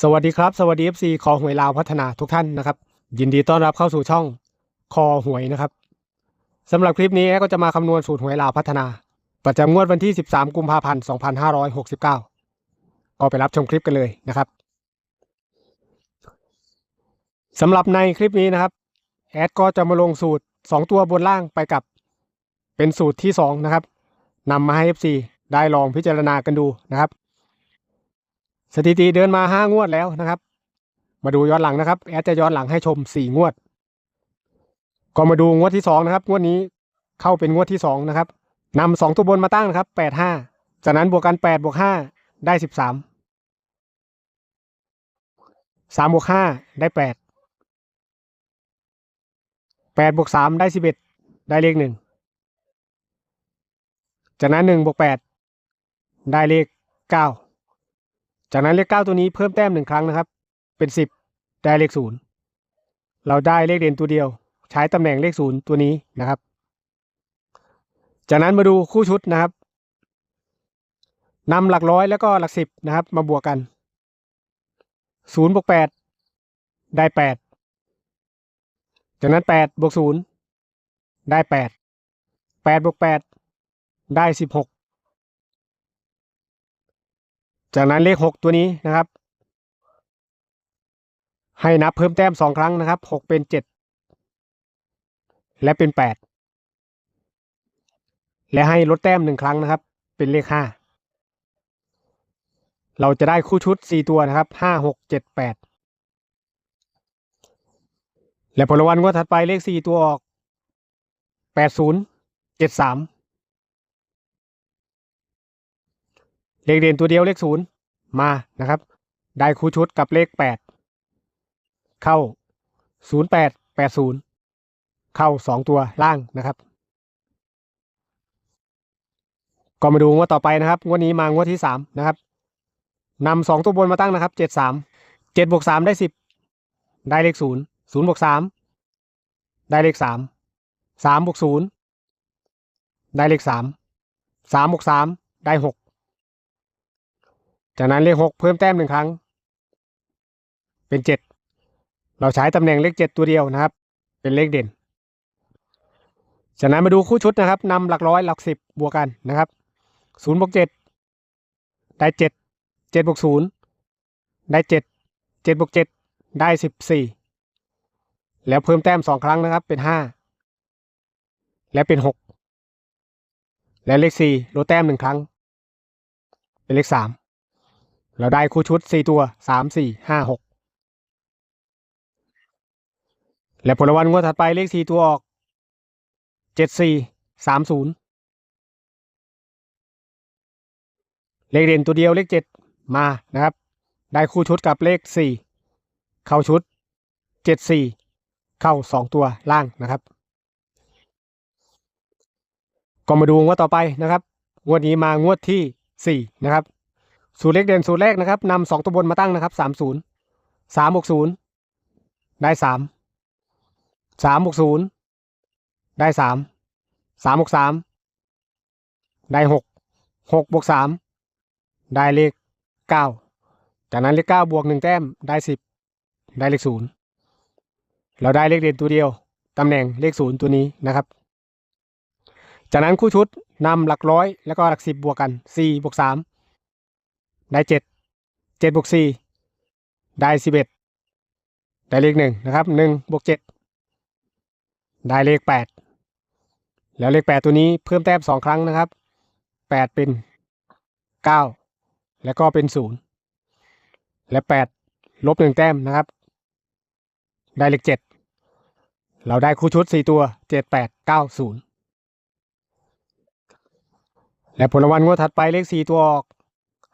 สวัสดีครับ สวัสดี FC คอหวยลาวพัฒนาทุกท่านนะครับ ยินดีต้อนรับเข้าสู่ช่องคอหวยนะครับสำหรับคลิปนี้แอดก็จะมาคำนวณสูตรหวยลาวพัฒนา ประจำงวดวันที่ 13 กุมภาพันธ์2569 ก็ไปรับชมคลิปกันเลยนะครับสำหรับในคลิปนี้นะครับ แอดก็จะมาลงสูตร 2 ตัวบนล่างไปกับ เป็นสูตรที่ 2 นะครับนำมาให้ FC ได้ลองพิจารณากันดูนะครับ สถิติเดินมาห้างวดแล้วนะครับ มาดูย้อนหลังนะครับ แอดจะย้อนหลังให้ชมสี่งวด ก็มาดูงวดที่สองนะครับ งวดนี้เข้าเป็นงวดที่สองนะครับนำสองตัวบนมาตั้งนะครับแปดห้าจากนั้นบวกกันแปดบวกห้าได้สิบสามสามบวกห้าได้แปดแปดบวกสามได้สิบเอ็ดได้เลขหนึ่งจากนั้นหนึ่งบวกแปดได้เลขเก้า จากนั้นเลขเก้าตัวนี้เพิ่มแต้มหนึ่งครั้งนะครับ เป็นสิบได้เลขศูนย์เราได้เลขเด่นตัวเดียว ใช้ตำแหน่งเลขศูนย์ตัวนี้นะครับ จากนั้นมาดูคู่ชุดนะครับนำหลักร้อยแล้วก็หลักสิบนะครับ มาบวกกันศูนย์บวกแปดได้แปดจากนั้นแปดบวกศูนย์ได้แปดแปดบวกแปดได้สิบหก จากนั้นเลขหกตัวนี้นะครับ ให้นับเพิ่มแต้มสองครั้งนะครับหกเป็นเจ็ดและเป็นแปดและให้ลดแต้มหนึ่งครั้งนะครับ เป็นเลขห้าเราจะได้คู่ชุดสี่ตัวนะครับห้าหกเจ็ดแปดและผลวันงวดถัดไปเลขสี่ตัวออกแปดศูนย์เจ็ดสาม เลขเด่นตัวเดียวเลขศูนย์มานะครับ ได้คู่ชุดกับเลขแปดเข้าศูนย์แปดแปดศูนย์เข้าสองตัวล่างนะครับ ก็มาดูงวดต่อไปนะครับงวดนี้มางวดที่สามนะครับนำสองตัวบนมาตั้งนะครับเจ็ดสามเจ็ดบวกสามได้สิบได้เลขศูนย์ศูนย์บวกสามได้เลขสามสามบวกศูนย์ได้เลขสามสามบวกสามได้หก จากนั้นเลขหกเพิ่มแต้มหนึ่งครั้ง เป็นเจ็ดเราใช้ตำแหน่งเลขเจ็ดตัวเดียวนะครับ เป็นเลขเด่น จากนั้นมาดูคู่ชุดนะครับนำหลักร้อยหลักสิบบวกกันนะครับศูนย์บวกเจ็ดได้เจ็ดเจ็ดบวกศูนย์ได้เจ็ดเจ็ดบวกเจ็ดได้สิบสี่แล้วเพิ่มแต้มสองครั้งนะครับ เป็นห้าและเป็นหกและเลขสี่ลดแต้มหนึ่งครั้ง เป็นเลขสาม เราได้คู่ชุดสี่ตัวสามสี่ห้าหกและผลวันงวดถัดไปเลขสี่ตัวออกเจ็ดสี่สามศูนย์เลขเด่นตัวเดียวเลขเจ็ดมานะครับ ได้คู่ชุดกับเลขสี่เข้าชุดเจ็ดสี่เข้าสองตัวล่างนะครับ ก็มาดูงวดต่อไปนะครับ งวดนี้มางวดที่สี่นะครับ สูตรเลขเด่นสูตรแรกนะครับนำสองตัวบนมาตั้งนะครับสามศูนย์สามบวกศูนย์ได้สามสามบวกศูนย์ได้สามสามบวกสามได้หกหกบวกสามได้เลขเก้าจากนั้นเลขเก้าบวกหนึ่งแต้มได้สิบได้เลขศูนย์เราได้เลขเด่นตัวเดียวตำแหน่งเลขศูนย์ตัวนี้นะครับ จากนั้นคู่ชุดนำหลักร้อยแล้วก็หลักสิบบวกกันสี่บวกสาม ได้เจ็ดเจ็ดบวกสี่ได้สิบเอ็ดได้เลขหนึ่งนะครับหนึ่งบวกเจ็ดได้เลขแปดแล้วเลขแปดตัวนี้เพิ่มแต้มสองครั้งนะครับแปดเป็นเก้าแล้วก็เป็นศูนย์และแปดลบหนึ่งแต้มนะครับ ได้เลขเจ็ดเราได้คู่ชุดสี่ตัวเจ็ดแปดเก้าศูนย์และผลรางวัลงวดถัดไปเลขสี่ตัวออก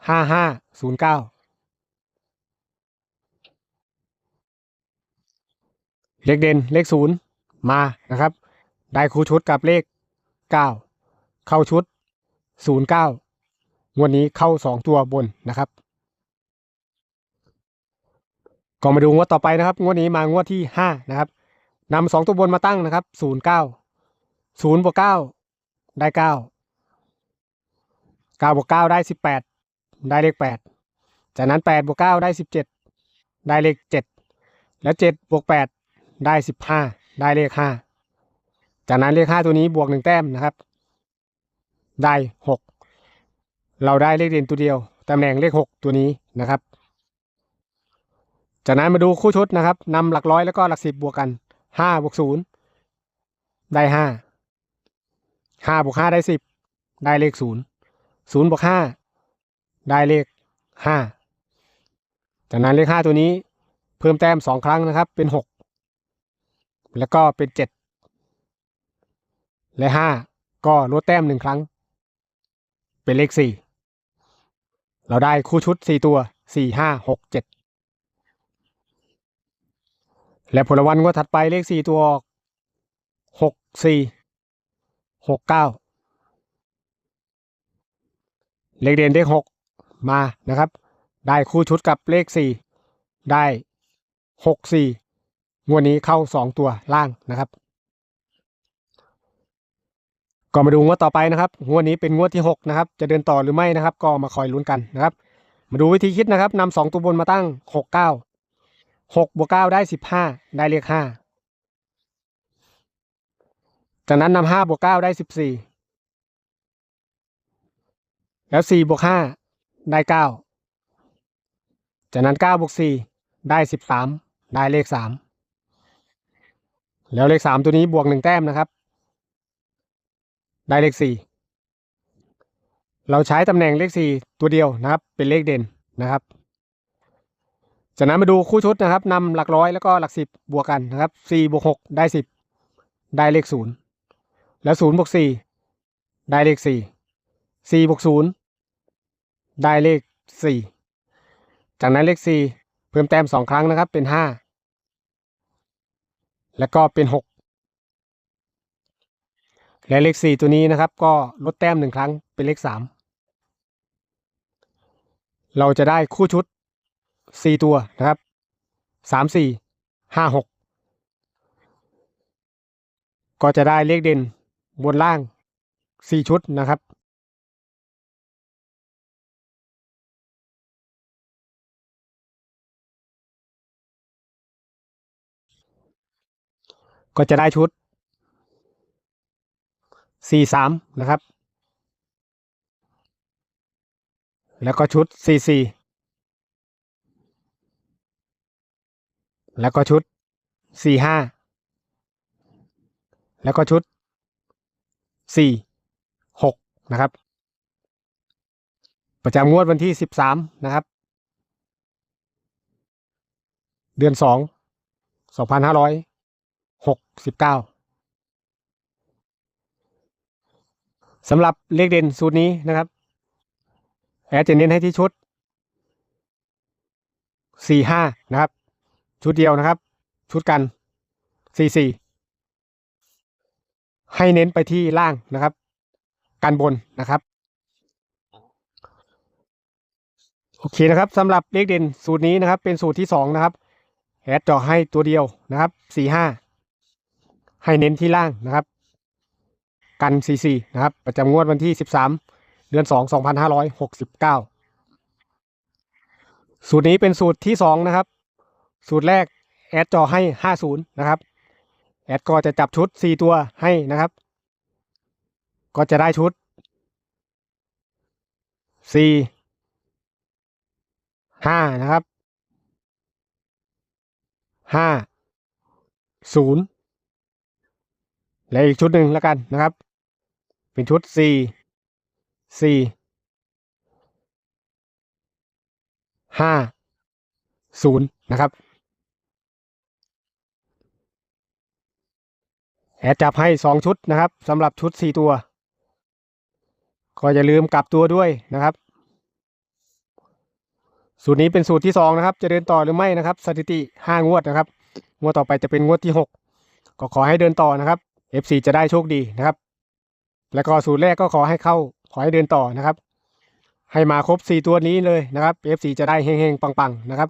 ห้าห้าศูนย์เก้าเลขเด่นเลขศูนย์มานะครับ ได้คู่ชุดกับเลขเก้าเข้าชุดศูนย์เก้างวดนี้เข้าสองตัวบนนะครับก็มาดูงวดต่อไปนะครับ งวดนี้มางวดที่ห้านะครับนำสองตัวบนมาตั้งนะครับศูนย์เก้าศูนย์บวกเก้าได้เก้าเก้าบวกเก้าได้สิบแปด ได้เลขแปดจากนั้นแปดบวกเก้าได้สิบเจ็ดได้เลขเจ็ดแล้วเจ็ดบวกแปดได้สิบห้าได้เลขห้าจากนั้นเลขห้าตัวนี้บวกหนึ่งแต้มนะครับ ได้หกเราได้เลขเด่นตัวเดียวตำแหน่งเลขหกตัวนี้นะครับ จากนั้นมาดูคู่ชุดนะครับนำหลักร้อยแล้วก็หลักสิบบวกกันห้าบวกศูนย์ได้ห้าห้าบวกห้าได้สิบได้เลขศูนย์ศูนย์บวกห้า ได้เลขห้าจากนั้นเลขห้าตัวนี้เพิ่มแต้มสองครั้งนะครับ เป็นหกแล้วก็เป็นเจ็ดและห้าก็ลดแต้มหนึ่งครั้ง เป็นเลขสี่เราได้คู่ชุดสี่ตัวสี่ห้าหกเจ็ดและผลวันก็ถัดไปเลขสี่ตัวออกหกสี่หกเก้าเลขเด่นเลขหก มานะครับ ได้คู่ชุดกับเลขสี่ได้หกสี่งวดนี้เข้าสองตัวล่างนะครับ ก็มาดูงวดต่อไปนะครับงวดนี้เป็นงวดที่หกนะครับ จะเดินต่อหรือไม่นะครับ ก็มาคอยลุ้นกันนะครับ มาดูวิธีคิดนะครับนำสองตัวบนมาตั้งหกเก้าหกบวกเก้าได้สิบห้าได้เลขห้าจากนั้นนำห้าบวกเก้าได้สิบสี่แล้วสี่บวกห้า ได้เก้าจากนั้นเก้าบวกสี่ได้สิบสามได้เลขสามแล้วเลขสามตัวนี้บวกหนึ่งแต้มนะครับ ได้เลขสี่เราใช้ตำแหน่งเลขสี่ตัวเดียวนะครับ เป็นเลขเด่นนะครับ จากนั้นมาดูคู่ชุดนะครับนำหลักร้อยแล้วก็หลักสิบบวกกันนะครับสี่บวกหกได้สิบได้เลขศูนย์แล้วศูนย์บวกสี่ได้เลขสี่สี่บวกศูนย์ ได้เลขสี่จากนั้นเลขสี่เพิ่มแต้มสองครั้งนะครับเป็นห้าแล้วก็เป็นหกและเลขสี่ตัวนี้นะครับ ก็ลดแต้มหนึ่งครั้งเป็นเลขสามเราจะได้คู่ชุดสี่ตัวนะครับสามสี่ห้าหกก็จะได้เลขเด่นบนล่างสี่ชุดนะครับ ก็จะได้ชุดสี่สามนะครับ แล้วก็ชุดสี่สี่แล้วก็ชุดสี่ห้าแล้วก็ชุดสี่หกนะครับ ประจำงวดวันที่สิบสามนะครับ เดือนสองสองพัน หกสิบเก้าสำหรับเลขเด่นสูตรนี้นะครับ แอดจะเน้นให้ที่ชุดสี่ห้านะครับ ชุดเดียวนะครับ ชุดกันสี่สี่ให้เน้นไปที่ล่างนะครับ กันบนนะครับ โอเคนะครับสำหรับเลขเด่นสูตรนี้นะครับ เป็นสูตรที่สองนะครับแอดเจาะให้ตัวเดียวนะครับสี่ห้า ให้เน้นที่ล่างนะครับ กันสี่สี่นะครับ ประจำงวดวันที่สิบสามเดือนสองสองพันห้าร้อยหกสิบเก้าสูตรนี้เป็นสูตรที่สองนะครับ สูตรแรก แอดจอให้ห้าศูนย์นะครับ แอดก็จะจับชุดสี่ตัวให้นะครับ ก็จะได้ชุดสี่ห้านะครับห้าศูนย์ และอีกชุดหนึ่งแล้วกันนะครับ เป็นชุดสี่สี่ห้าศูนย์นะครับ แอดจับให้สองชุดนะครับสำหรับชุดสี่ตัว ก็อย่าลืมกลับตัวด้วยนะครับ สูตรนี้เป็นสูตรที่สองนะครับ จะเดินต่อหรือไม่นะครับ สถิติห้างวดนะครับ งวดต่อไปจะเป็นงวดที่หกก็ขอให้เดินต่อนะครับ FC จะได้โชคดีนะครับ แล้วก็สูตรแรกก็ขอให้เข้าขอให้เดินต่อนะครับ ให้มาครบสี่ตัวนี้เลยนะครับ FC จะได้เฮงๆปังๆนะครับ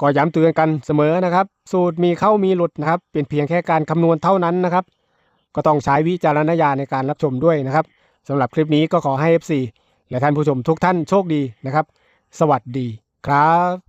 ก็ย้ำเตือนกันเสมอนะครับ สูตรมีเข้ามีหลุดนะครับ เป็นเพียงแค่การคำนวณเท่านั้นนะครับ ก็ต้องใช้วิจารณญาณในการรับชมด้วยนะครับสำหรับคลิปนี้ก็ขอให้ FC และท่านผู้ชมทุกท่านโชคดีนะครับ สวัสดีครับ